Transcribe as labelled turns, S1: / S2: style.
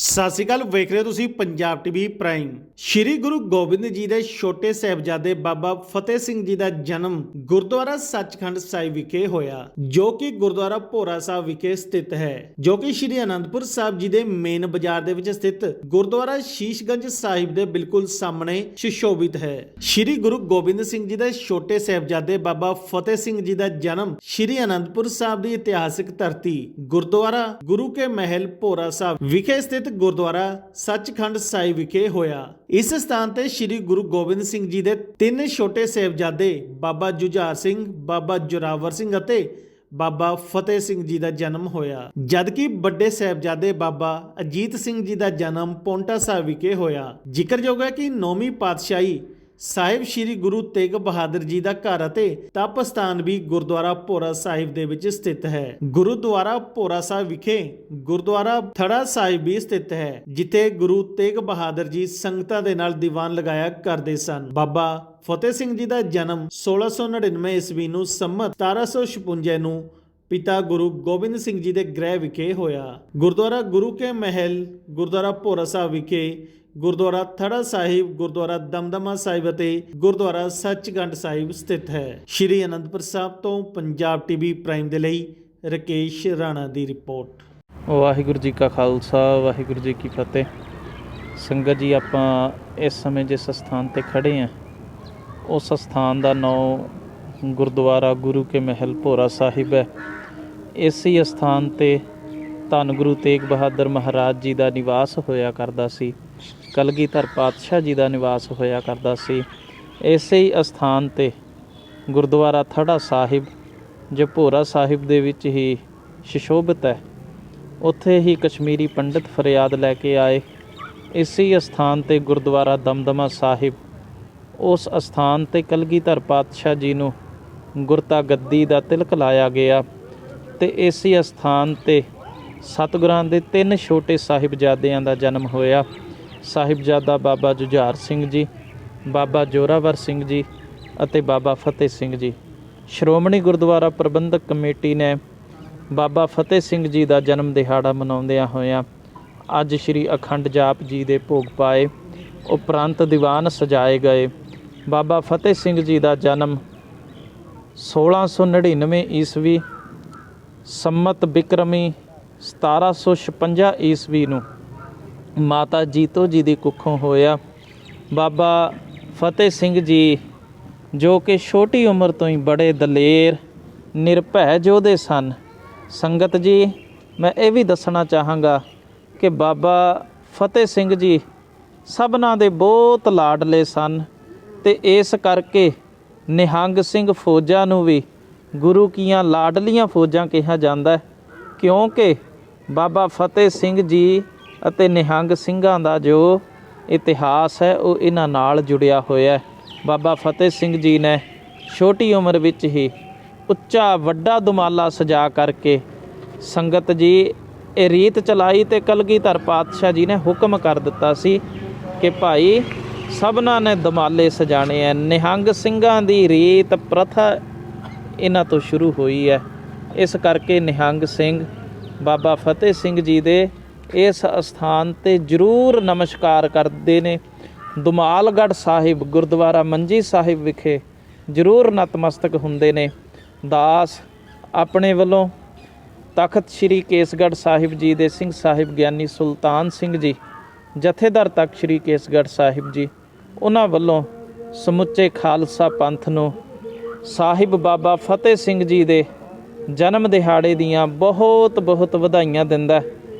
S1: ਸਤਿ ਸ਼੍ਰੀ ਅਕਾਲ, ਵੇਖ ਰਹੇ ਹੋ ਤੁਸੀਂ ਪੰਜਾਬ ਟੀਵੀ ਪ੍ਰਾਈਮ। ਸ਼੍ਰੀ ਗੁਰੂ ਗੋਬਿੰਦ ਜੀ ਦੇ ਛੋਟੇ ਸਾਹਿਬਜ਼ਾਦੇ ਬਾਬਾ ਫਤਿਹ ਸਿੰਘ ਜੀ ਦਾ ਜਨਮ ਗੁਰਦੁਆਰਾ ਸੱਚਖੰਡ ਸਾਹਿਬ ਵਿਖੇ ਹੋਇਆ, ਜੋ ਕਿ ਗੁਰਦੁਆਰਾ ਭੋਰਾ ਸਾਹਿਬ ਵਿਖੇ ਸਥਿਤ ਹੈ, ਜੋ ਕਿ ਸ਼੍ਰੀ ਅਨੰਦਪੁਰ ਸਾਹਿਬ ਜੀ ਦੇ ਮੇਨ ਬਾਜ਼ਾਰ ਦੇ ਵਿੱਚ ਸਥਿਤ ਗੁਰਦੁਆਰਾ ਸ਼ੀਸ਼ਗੰਜ ਸਾਹਿਬ ਦੇ ਬਿਲਕੁਲ ਸਾਹਮਣੇ ਸੁਸ਼ੋਭਿਤ ਹੈ। ਸ਼੍ਰੀ ਗੁਰੂ ਗੋਬਿੰਦ ਸਿੰਘ ਜੀ ਦੇ ਛੋਟੇ ਸਾਹਿਬਜ਼ਾਦੇ ਬਾਬਾ ਫਤਿਹ ਸਿੰਘ ਜੀ ਦਾ ਜਨਮ ਸ਼੍ਰੀ ਅਨੰਦਪੁਰ ਸਾਹਿਬ ਦੀ ਇਤਿਹਾਸਿਕ ਧਰਤੀ ਗੁਰਦੁਆਰਾ ਗੁਰੂ ਕੇ ਮਹਿਲ ਭੋਰਾ ਸਾਹਿਬ ਵਿਖੇ ਸਥਿਤ ਗੁਰਦੁਆਰਾ ਸੱਚਖੰਡ ਸਾਹਿਬ ਵਿਖੇ ਹੋਇਆ। ਇਸ ਸਥਾਨ ਤੇ ਸ੍ਰੀ ਗੁਰੂ ਗੋਬਿੰਦ ਸਿੰਘ ਜੀ ਦੇ ਤਿੰਨ ਛੋਟੇ ਸਾਹਿਬਜ਼ਾਦੇ ਬਾਬਾ ਜੁਝਾਰ ਸਿੰਘ, ਬਾਬਾ ਜੋਰਾਵਰ ਸਿੰਘ ਅਤੇ ਬਾਬਾ ਫਤਿਹ ਸਿੰਘ ਜੀ ਦਾ ਜਨਮ ਹੋਇਆ। ਜਦਕਿ ਵੱਡੇ ਸਾਹਿਬਜ਼ਾਦੇ ਬਾਬਾ ਅਜੀਤ ਸਿੰਘ ਜੀ ਦਾ ਜਨਮ ਪੌਂਟਾ ਸਾਹਿਬ ਵਿਖੇ ਹੋਇਆ। ਜ਼ਿਕਰਯੋਗ ਹੈ ਕਿ ਨੌਵੀਂ ਪਾਤਸ਼ਾਹੀ ਸਾਹਿਬ ਸ੍ਰੀ ਗੁਰੂ ਤੇਗ ਬਹਾਦਰ ਜੀ ਦਾ ਘਰ ਅਤੇ ਤਪ ਸਥਾਨ ਵੀ ਗੁਰਦੁਆਰਾ ਭੋਰਾ ਸਾਹਿਬ ਦੇ ਵਿੱਚ ਸਥਿਤ ਹੈ। ਗੁਰਦੁਆਰਾ ਭੋਰਾ ਸਾਹਿਬ ਵਿਖੇ ਗੁਰਦੁਆਰਾ ਥੜਾ ਸਾਹਿਬ ਵੀ ਸਥਿਤ ਹੈ, ਜਿੱਥੇ ਗੁਰੂ ਤੇਗ ਬਹਾਦਰ ਜੀ ਸੰਗਤਾਂ ਦੇ ਨਾਲ ਦੀਵਾਨ ਲਗਾਇਆ ਕਰਦੇ ਸਨ। ਬਾਬਾ ਫਤਿਹ ਸਿੰਘ ਜੀ ਦਾ ਜਨਮ 1699 ਈਸਵੀ ਨੂੰ ਸੰਮਤ 1756 ਨੂੰ ਪਿਤਾ ਗੁਰੂ ਗੋਬਿੰਦ ਸਿੰਘ ਜੀ ਦੇ ਗ੍ਰਹਿ ਵਿਖੇ ਹੋਇਆ। ਗੁਰਦੁਆਰਾ ਗੁਰੂ ਕੇ ਮਹਿਲ, ਗੁਰਦੁਆਰਾ ਭੋਰਾ ਸਾਹਿਬ ਵਿਖੇ ਗੁਰਦੁਆਰਾ ਥੜਾ ਸਾਹਿਬ, ਗੁਰਦੁਆਰਾ ਦਮਦਮਾ ਸਾਹਿਬ ਅਤੇ ਗੁਰਦੁਆਰਾ ਸੱਚਖੰਡ ਸਾਹਿਬ ਸਥਿਤ ਹੈ। ਸ਼੍ਰੀ ਅਨੰਦਪੁਰ ਸਾਹਿਬ ਤੋਂ ਪੰਜਾਬ ਟੀਵੀ ਪ੍ਰਾਈਮ ਦੇ ਲਈ ਰਕੇਸ਼ ਰਾਣਾ ਦੀ ਰਿਪੋਰਟ।
S2: ਵਾਹਿਗੁਰੂ ਜੀ ਕਾ ਖਾਲਸਾ, ਵਾਹਿਗੁਰੂ ਜੀ ਕੀ ਫਤਿਹ। ਸੰਗਤ ਜੀ, ਆਪਾਂ ਇਸ ਸਮੇਂ ਜਿਸ ਸਥਾਨ ਤੇ ਖੜੇ ਆਂ ਉਸ ਸਥਾਨ ਦਾ ਨਾਮ ਗੁਰਦੁਆਰਾ ਗੁਰੂ ਕੇ ਮਹਿਲ ਭੋਰਾ ਸਾਹਿਬ ਹੈ। ਇਸੇ ਸਥਾਨ ਤੇ ਧੰਨ ਗੁਰੂ ਤੇਗ ਬਹਾਦਰ ਮਹਾਰਾਜ ਜੀ ਦਾ ਨਿਵਾਸ ਹੋਇਆ ਕਰਦਾ ਸੀ। ਕਲਗੀਧਰ ਪਾਤਸ਼ਾਹ ਜੀ ਦਾ ਨਿਵਾਸ ਹੋਇਆ ਕਰਦਾ ਸੀ। ਇਸੇ ਹੀ ਅਸਥਾਨ ਤੇ ਗੁਰਦੁਆਰਾ ਥੜਾ ਸਾਹਿਬ, ਜੋ ਭੋਰਾ ਸਾਹਿਬ ਦੇ ਵਿੱਚ ਹੀ ਸ਼ਿਸ਼ੋਭਿਤ ਹੈ, ਉੱਥੇ ਹੀ ਕਸ਼ਮੀਰੀ ਪੰਡਿਤ ਫਰਿਆਦ ਲੈ ਕੇ ਆਏ। ਇਸੇ ਅਸਥਾਨ ਤੇ ਗੁਰਦੁਆਰਾ ਦਮਦਮਾ ਸਾਹਿਬ, ਉਸ ਅਸਥਾਨ ਤੇ ਕਲਗੀਧਰ ਪਾਤਸ਼ਾਹ ਜੀ ਨੂੰ ਗੁਰਤਾ ਗੱਦੀ ਦਾ ਤਿਲਕ ਲਾਇਆ ਗਿਆ ਤੇ ਇਸੇ ਅਸਥਾਨ ਤੇ ਸਤਿਗੁਰਾਂ ਦੇ ਤਿੰਨ ਛੋਟੇ ਸਾਹਿਬਜ਼ਾਦਿਆਂ ਦਾ ਜਨਮ ਹੋਇਆ। ਸਾਹਿਬਜ਼ਾਦਾ ਬਾਬਾ ਜੁਝਾਰ ਸਿੰਘ ਜੀ, ਬਾਬਾ ਜੋਰਾਵਰ ਸਿੰਘ ਜੀ ਅਤੇ ਬਾਬਾ ਫਤਿਹ ਸਿੰਘ ਜੀ। ਸ਼੍ਰੋਮਣੀ ਗੁਰਦੁਆਰਾ ਪ੍ਰਬੰਧਕ ਕਮੇਟੀ ਨੇ ਬਾਬਾ ਫਤਿਹ ਸਿੰਘ ਜੀ ਦਾ ਜਨਮ ਦਿਹਾੜਾ ਮਨਾਉਂਦਿਆਂ ਹੋਇਆਂ ਅੱਜ ਸ੍ਰੀ ਅਖੰਡ ਜਾਪ ਜੀ ਦੇ ਭੋਗ ਪਾਏ, ਉਪਰੰਤ ਦੀਵਾਨ ਸਜਾਏ ਗਏ। ਬਾਬਾ ਫਤਿਹ ਸਿੰਘ ਜੀ ਦਾ ਜਨਮ 1699 ਈਸਵੀ ਸੰਮਤ ਬਿਕਰਮੀ 1756 ਈਸਵੀ ਨੂੰ ਮਾਤਾ ਜੀਤੋ ਜੀ ਦੀ ਕੁੱਖੋਂ ਹੋਇਆ। ਬਾਬਾ ਫਤਿਹ ਸਿੰਘ ਜੀ, ਜੋ ਕਿ ਛੋਟੀ ਉਮਰ ਤੋਂ ਹੀ ਬੜੇ ਦਲੇਰ ਨਿਰਭੈ ਯੋਧੇ ਸਨ। ਸੰਗਤ ਜੀ, ਮੈਂ ਇਹ ਵੀ ਦੱਸਣਾ ਚਾਹਾਂਗਾ ਕਿ ਬਾਬਾ ਫਤਿਹ ਸਿੰਘ ਜੀ ਸਭਨਾਂ ਦੇ ਬਹੁਤ ਲਾਡਲੇ ਸਨ ਤੇ ਇਸ ਕਰਕੇ ਨਿਹੰਗ ਸਿੰਘ ਫੌਜਾਂ ਨੂੰ ਵੀ ਗੁਰੂ ਕੀਆਂ ਲਾਡਲੀਆਂ ਫੌਜਾਂ ਕਿਹਾ ਜਾਂਦਾ ਹੈ, ਕਿਉਂਕਿ ਬਾਬਾ ਫਤਿਹ ਸਿੰਘ ਜੀ ਅਤੇ ਨਿਹੰਗ ਸਿੰਘਾਂ ਦਾ ਜੋ ਇਤਿਹਾਸ ਹੈ, ਉਹ ਇਹਨਾਂ ਨਾਲ ਜੁੜਿਆ ਹੋਇਆ ਹੈ। ਬਾਬਾ ਫਤਿਹ ਸਿੰਘ ਜੀ ਨੇ ਛੋਟੀ ਉਮਰ ਵਿੱਚ ਹੀ ਉੱਚਾ ਵੱਡਾ ਦੁਮਾਲਾ ਸਜਾ ਕਰਕੇ ਸੰਗਤ ਜੀ ਇਹ ਰੀਤ ਚਲਾਈ ਤੇ ਕਲਗੀਧਰ ਪਾਤਸ਼ਾਹ ਜੀ ਨੇ ਹੁਕਮ ਕਰ ਦਿੱਤਾ ਸੀ ਕਿ ਭਾਈ ਸਭਨਾਂ ਨੇ ਦਮਾਲੇ ਸਜਾਣੇ ਐ। ਨਿਹੰਗ ਸਿੰਘਾਂ ਦੀ ਰੀਤ ਪ੍ਰਥਾ ਇਹਨਾਂ ਤੋਂ ਸ਼ੁਰੂ ਹੋਈ ਹੈ ਇਸ ਕਰਕੇ ਨਿਹੰਗ ਸਿੰਘ ਬਾਬਾ ਫਤਿਹ ਸਿੰਘ ਜੀ ਦੇ ਇਸ ਅਸਥਾਨ ਤੇ ਜ਼ਰੂਰ ਨਮਸਕਾਰ ਕਰਦੇ ਨੇ ਦੁਮਾਲਗੜ੍ਹ ਸਾਹਿਬ, ਗੁਰਦੁਆਰਾ ਮੰਜੀ ਸਾਹਿਬ ਵਿਖੇ ਜ਼ਰੂਰ ਨਤਮਸਤਕ ਹੁੰਦੇ ਨੇ ਦਾਸ ਆਪਣੇ ਵੱਲੋਂ ਤਖਤ ਸ੍ਰੀ ਕੇਸਗੜ੍ਹ ਸਾਹਿਬ ਜੀ ਦੇ ਸਿੰਘ ਸਾਹਿਬ ਗਿਆਨੀ ਸੁਲਤਾਨ ਸਿੰਘ ਜੀ, ਜਥੇਦਾਰ ਤਖਤ ਸ੍ਰੀ ਕੇਸਗੜ੍ਹ ਸਾਹਿਬ ਜੀ, ਉਹਨਾਂ ਵੱਲੋਂ ਸਮੁੱਚੇ ਖਾਲਸਾ ਪੰਥ ਨੂੰ ਸਾਹਿਬ ਬਾਬਾ ਫਤਿਹ ਸਿੰਘ ਜੀ ਦੇ ਜਨਮ ਦਿਹਾੜੇ ਦੀਆਂ ਬਹੁਤ ਬਹੁਤ ਵਧਾਈਆਂ ਦਿੰਦਾ ਹੈ।